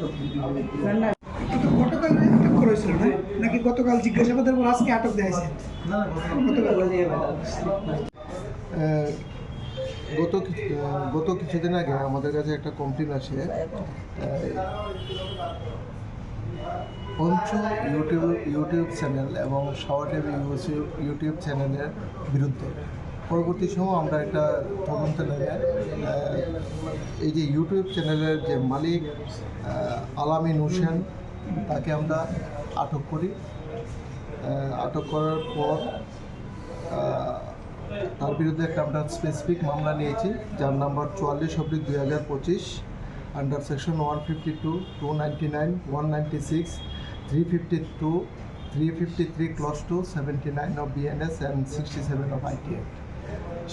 তো কিন্তু গতকাল আটক করা হয়েছিল না? নাকি গতকাল জিজ্ঞাসাবাদের পর আজকে আটক দেওয়া হয়েছে? গত গত কিছুদিন আগে আমাদের কাছে একটা কমপ্লেন আহ, পঞ্চ ইউটিউব ইউটিউব চ্যানেল এবং সাওয়াটের ইউটিউব ইউটিউব চ্যানেলের বিরুদ্ধে। পরবর্তী সময় আমরা একটা তদন্ত আহ, এই যে ইউটিউব চ্যানেলের যে মালিক আলামিন হোসেন তাকে আমরা আটক করি। আটক করার পর তার বিরুদ্ধে একটা আমরা স্পেসিফিক মামলা নিয়েছি যার নাম্বার চুয়াল্লিশ অব্দিক দুই হাজার পঁচিশ under section one fifty two two ninety nine one ninety six three fifty two three fifty three clause two seventy nine of BNS and sixty seven of IT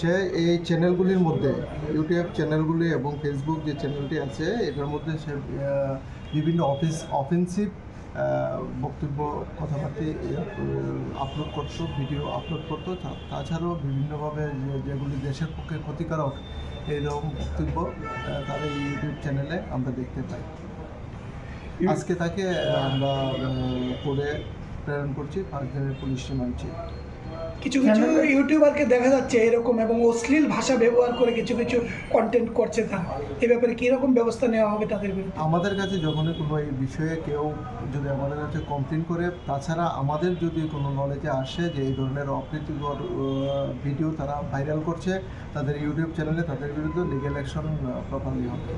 সে এই চ্যানেলগুলির মধ্যে ইউটিউব চ্যানেলগুলি এবং ফেসবুক যে চ্যানেলটি আছে এটার মধ্যে সে বিভিন্ন অফিস অফেন্সিভ বক্তব্য কথাবার্তা আপলোড করতো ভিডিও আপলোড করতো। তাছাড়াও বিভিন্নভাবে যেগুলি দেশের পক্ষে ক্ষতিকারক এইরকম বক্তব্য তার এই ইউটিউব চ্যানেলে আমরা দেখতে পাই। আজকে তাকে আমরা করে প্রেরণ করছি পাঁচ দিনের পুলিশ রিমান্ডছি কিছু কিছু ইউটিউবারকে দেখা যাচ্ছে এরকম এবং অশ্লীল ভাষা ব্যবহার করে কিছু কিছু কন্টেন্ট করছে তারা এ ব্যাপারে কীরকম ব্যবস্থা নেওয়া হবে তাদের বিরুদ্ধে? আমাদের কাছে যখনই কোনো এই বিষয়ে কেউ যদি আমাদের কাছে কমপ্লেন করে তাছাড়া আমাদের যদি কোনো নলেজে আসে যে এই ধরনের অপ্রীতিকর ভিডিও তারা ভাইরাল করছে তাদের ইউটিউব চ্যানেলে তাদের বিরুদ্ধে লিগেল অ্যাকশন প্রপারলি হবে।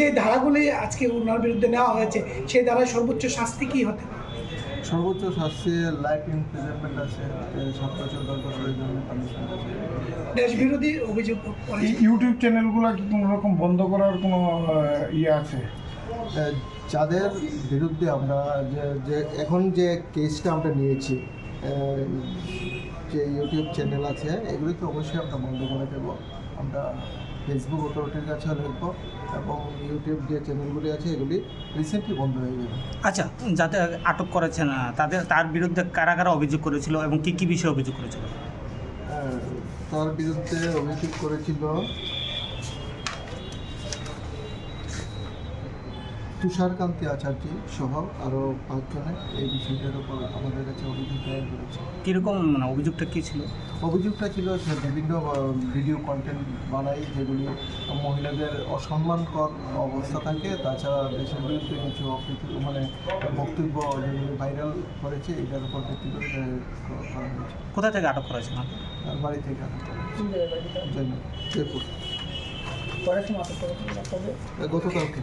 যে ধারাগুলি আজকে ওনার বিরুদ্ধে নেওয়া হয়েছে সেই ধারায় সর্বোচ্চ শাস্তি কি হতে পারে? সর্বোচ্চ শাস্তি লাইফ ইমপ্রিজনমেন্ট আছে সাত বছর দশ বছরের জন্য পানিশমেন্ট আছে। দেশ বিরোধী অভিযোগ এই ইউটিউব চ্যানেলগুলো কি কোনো রকম বন্ধ করার কোনো ইয়ে আছে? যাদের বিরুদ্ধে আমরা যে যে এখন যে কেসটা আমরা নিয়েছি যে ইউটিউব চ্যানেল আছে এগুলি তো অবশ্যই আমরা বন্ধ করে দেব। আমরা ফেসবুক অথরিটির কাছেও লিখব এবং ইউটিউব যে চ্যানেলগুলি আছে এগুলি রিসেন্টলি বন্ধ হয়ে যাবে। আচ্ছা যাতে আটক করেছে না তাদের তার বিরুদ্ধে কারা কারা অভিযোগ করেছিল এবং কি কি বিষয়ে অভিযোগ করেছিল? তার বিরুদ্ধে অভিযোগ করেছিল তুষারকান্তি আচার্য সহ আরও পাঁচজনে এই বিষয়টার উপর আমাদের কাছে অভিযোগ দায়ের করেছে। কীরকম মানে অভিযোগটা কী ছিল? অভিযোগটা ছিল সে বিভিন্ন ভিডিও কন্টেন্ট বানায় যেগুলি মহিলাদের অসম্মানকর অবস্থা থাকে। তাছাড়া দেশের বিরুদ্ধে কিছু মানে বক্তব্য যেগুলি ভাইরাল করেছে এটার উপর ভিত্তি করে করা হয়েছে। কোথা থেকে আটক করেছেন আপনি? তার বাড়ি থেকে আটক করা হয়েছে। জয়পুর গতকালকে।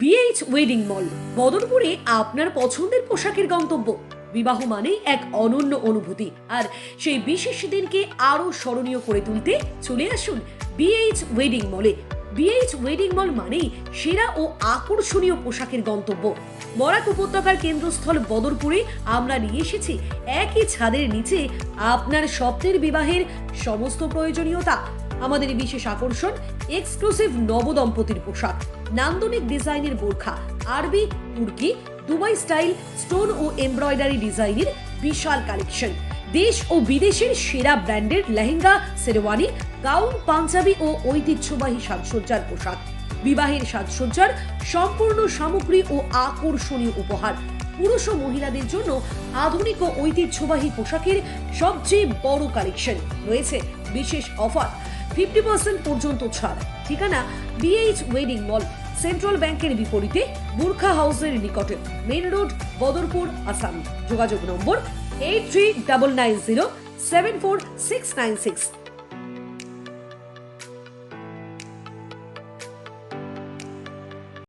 BH wedding mall বদরপুরে আপনার পছন্দের পোশাকের গন্তব্য। বিবাহ মানেই এক অনন্য অনুভূতি। আর সেই বিশেষ দিনকে আরও স্মরণীয় করে তুলতে চলে আসুন বিএইচ ওয়েডিং মলে বিএইচ ওয়েডিং মল মানেই সেরা ও আকর্ষণীয় পোশাকের গন্তব্য। বরাক উপত্যকার কেন্দ্রস্থল বদরপুরে আমরা নিয়ে এসেছি একই ছাদের নিচে আপনার স্বপ্নের বিবাহের সমস্ত প্রয়োজনীয়তা। আমাদের এই বিশেষ আকর্ষণ এক্সক্লুসিভ নবদম্পতির পোশাক। নান্দনিক ডিজাইনের বোরখা, আরবি, তুর্কি, দুবাই স্টাইল, স্টোন ও এমব্রয়ডারি ডিজাইনের বিশাল কালেকশন। দেশ ও বিদেশের সেরা ব্র্যান্ডের লেহেঙ্গা, শেরওয়ানি, গাউন, পাঞ্জাবি ও ঐতিহ্যবাহী সাজসজ্জার পোশাক। বিবাহের সাজসজ্জার সম্পূর্ণ সামগ্রী ও আকর্ষণীয় উপহার। পুরুষ ও মহিলাদের জন্য আধুনিক ও ঐতিহ্যবাহী পোশাকের সবচেয়ে বড় কালেকশন। রয়েছে বিশেষ অফার। ফিফটি পার্সেন্ট পর্যন্ত ছাড়। ঠিকানা? বিএইচ ওয়েডিং মল সেন্ট্রাল ব্যাংকের বিপরীতে বুর্খা হাউসের নিকটে। Main road Badarpur, Assam. যোগাযোগ number eight three double nine zero seven four six nine six